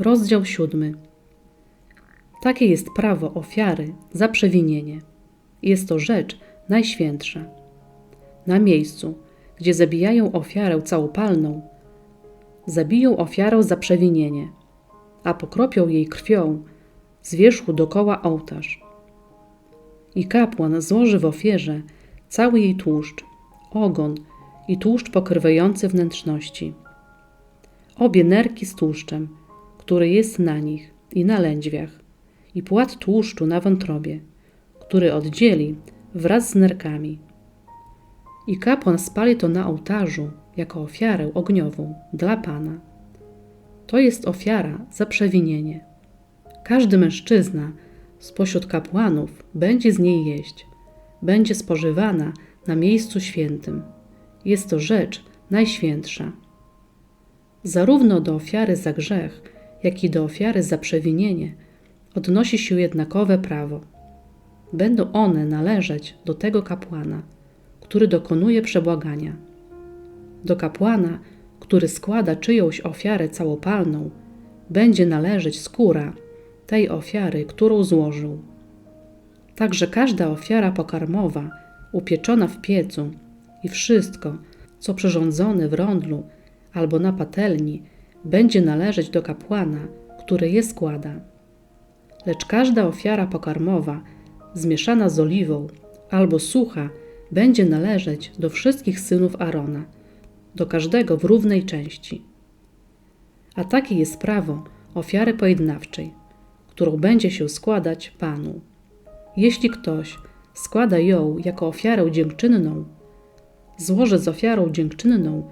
Rozdział siódmy. Takie jest prawo ofiary za przewinienie. Jest to rzecz najświętsza. Na miejscu, gdzie zabijają ofiarę całopalną, zabiją ofiarę za przewinienie, a pokropią jej krwią z wierzchu dokoła ołtarz. I kapłan złoży w ofierze cały jej tłuszcz, ogon i tłuszcz pokrywający wnętrzności. Obie nerki z tłuszczem, który jest na nich i na lędźwiach, i płat tłuszczu na wątrobie, który oddzieli wraz z nerkami. I kapłan spali to na ołtarzu jako ofiarę ogniową dla Pana. To jest ofiara za przewinienie. Każdy mężczyzna spośród kapłanów będzie z niej jeść, będzie spożywana na miejscu świętym. Jest to rzecz najświętsza. Zarówno do ofiary za grzech, jak i do ofiary za przewinienie odnosi się jednakowe prawo. Będą one należeć do tego kapłana, który dokonuje przebłagania. Do kapłana, który składa czyjąś ofiarę całopalną, będzie należeć skóra tej ofiary, którą złożył. Także każda ofiara pokarmowa, upieczona w piecu i wszystko, co przyrządzone w rondlu albo na patelni, będzie należeć do kapłana, który je składa. Lecz każda ofiara pokarmowa, zmieszana z oliwą albo sucha, będzie należeć do wszystkich synów Arona, do każdego w równej części. A takie jest prawo ofiary pojednawczej, którą będzie się składać Panu. Jeśli ktoś składa ją jako ofiarę dziękczynną, złoży z ofiarą dziękczynną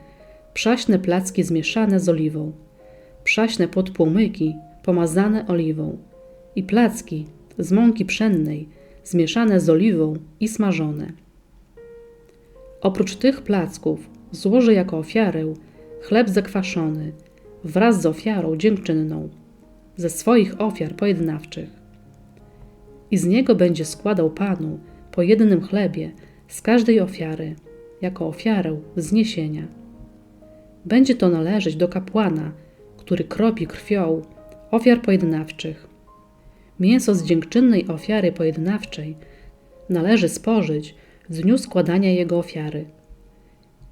przaśne placki zmieszane z oliwą, przaśne podpłomyki pomazane oliwą i placki z mąki pszennej zmieszane z oliwą i smażone. Oprócz tych placków złoży jako ofiarę chleb zakwaszony wraz z ofiarą dziękczynną ze swoich ofiar pojednawczych. I z niego będzie składał Panu po jednym chlebie z każdej ofiary, jako ofiarę wzniesienia. Będzie to należeć do kapłana, który kropi krwią ofiar pojednawczych. Mięso z dziękczynnej ofiary pojednawczej należy spożyć w dniu składania jego ofiary.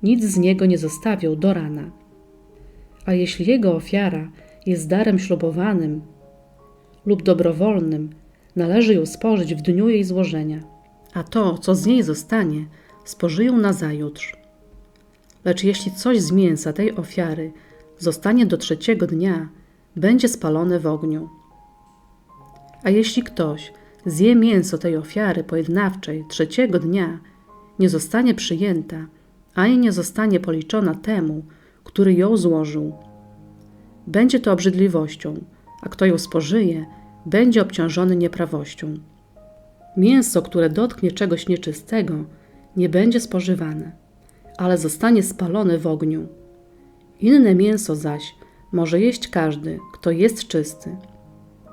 Nic z niego nie zostawią do rana. A jeśli jego ofiara jest darem ślubowanym lub dobrowolnym, należy ją spożyć w dniu jej złożenia, a to, co z niej zostanie, spożyją na zajutrz. Lecz jeśli coś z mięsa tej ofiary zostanie do trzeciego dnia, będzie spalone w ogniu. A jeśli ktoś zje mięso tej ofiary pojednawczej trzeciego dnia, nie zostanie przyjęta, ani nie zostanie policzona temu, który ją złożył. Będzie to obrzydliwością, a kto ją spożyje, będzie obciążony nieprawością. Mięso, które dotknie czegoś nieczystego, nie będzie spożywane, ale zostanie spalone w ogniu. Inne mięso zaś może jeść każdy, kto jest czysty.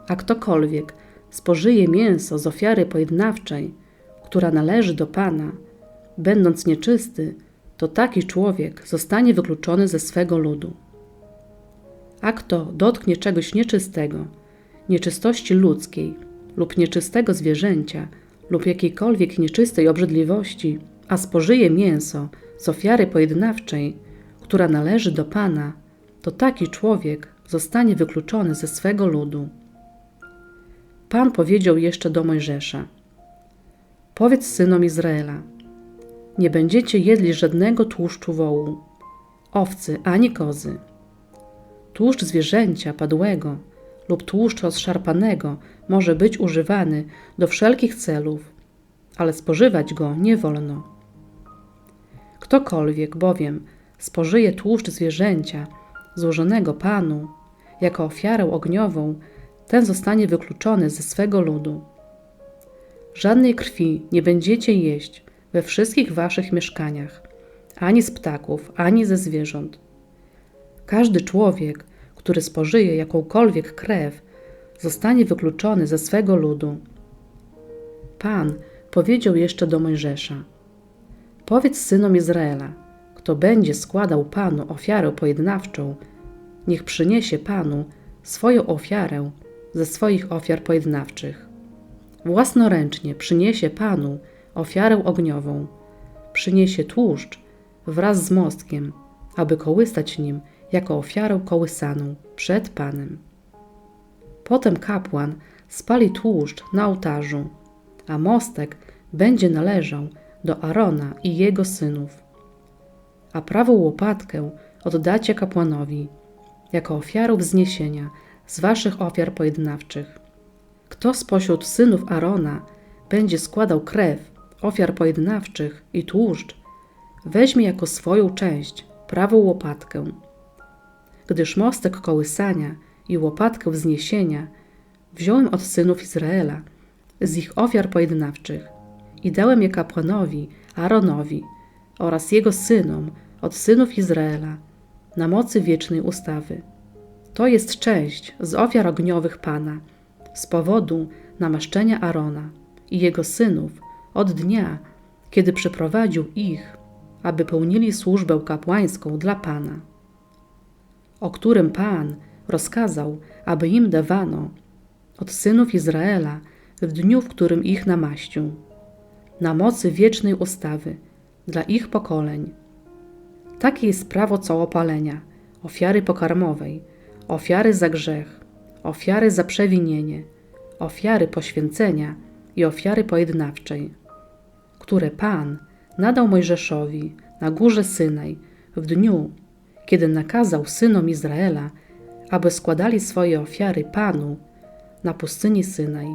A ktokolwiek spożyje mięso z ofiary pojednawczej, która należy do Pana, będąc nieczysty, to taki człowiek zostanie wykluczony ze swego ludu. A kto dotknie czegoś nieczystego, nieczystości ludzkiej lub nieczystego zwierzęcia lub jakiejkolwiek nieczystej obrzydliwości, a spożyje mięso z ofiary pojednawczej, która należy do Pana, to taki człowiek zostanie wykluczony ze swego ludu. Pan powiedział jeszcze do Mojżesza: Powiedz synom Izraela: Nie będziecie jedli żadnego tłuszczu wołu, owcy ani kozy. Tłuszcz zwierzęcia padłego lub tłuszcz rozszarpanego może być używany do wszelkich celów, ale spożywać go nie wolno. Ktokolwiek bowiem spożyje tłuszcz zwierzęcia złożonego Panu jako ofiarę ogniową, ten zostanie wykluczony ze swego ludu. Żadnej krwi nie będziecie jeść we wszystkich waszych mieszkaniach, ani z ptaków, ani ze zwierząt. Każdy człowiek, który spożyje jakąkolwiek krew, zostanie wykluczony ze swego ludu. Pan powiedział jeszcze do Mojżesza: Powiedz synom Izraela: Kto będzie składał Panu ofiarę pojednawczą, niech przyniesie Panu swoją ofiarę ze swoich ofiar pojednawczych. Własnoręcznie przyniesie Panu ofiarę ogniową, przyniesie tłuszcz wraz z mostkiem, aby kołysać nim jako ofiarę kołysaną przed Panem. Potem kapłan spali tłuszcz na ołtarzu, a mostek będzie należał do Arona i jego synów. A prawą łopatkę oddacie kapłanowi jako ofiarę wzniesienia z waszych ofiar pojednawczych. Kto spośród synów Arona będzie składał krew ofiar pojednawczych i tłuszcz, weźmie jako swoją część prawą łopatkę. Gdyż mostek kołysania i łopatkę wzniesienia wziąłem od synów Izraela z ich ofiar pojednawczych i dałem je kapłanowi Aaronowi oraz jego synom od synów Izraela na mocy wiecznej ustawy. To jest część z ofiar ogniowych Pana z powodu namaszczenia Arona i jego synów od dnia, kiedy przyprowadził ich, aby pełnili służbę kapłańską dla Pana, o którym Pan rozkazał, aby im dawano od synów Izraela w dniu, w którym ich namaścił, na mocy wiecznej ustawy dla ich pokoleń. Takie jest prawo całopalenia, ofiary pokarmowej, ofiary za grzech, ofiary za przewinienie, ofiary poświęcenia i ofiary pojednawczej, które Pan nadał Mojżeszowi na górze Synaj w dniu, kiedy nakazał synom Izraela, aby składali swoje ofiary Panu na pustyni Synaj.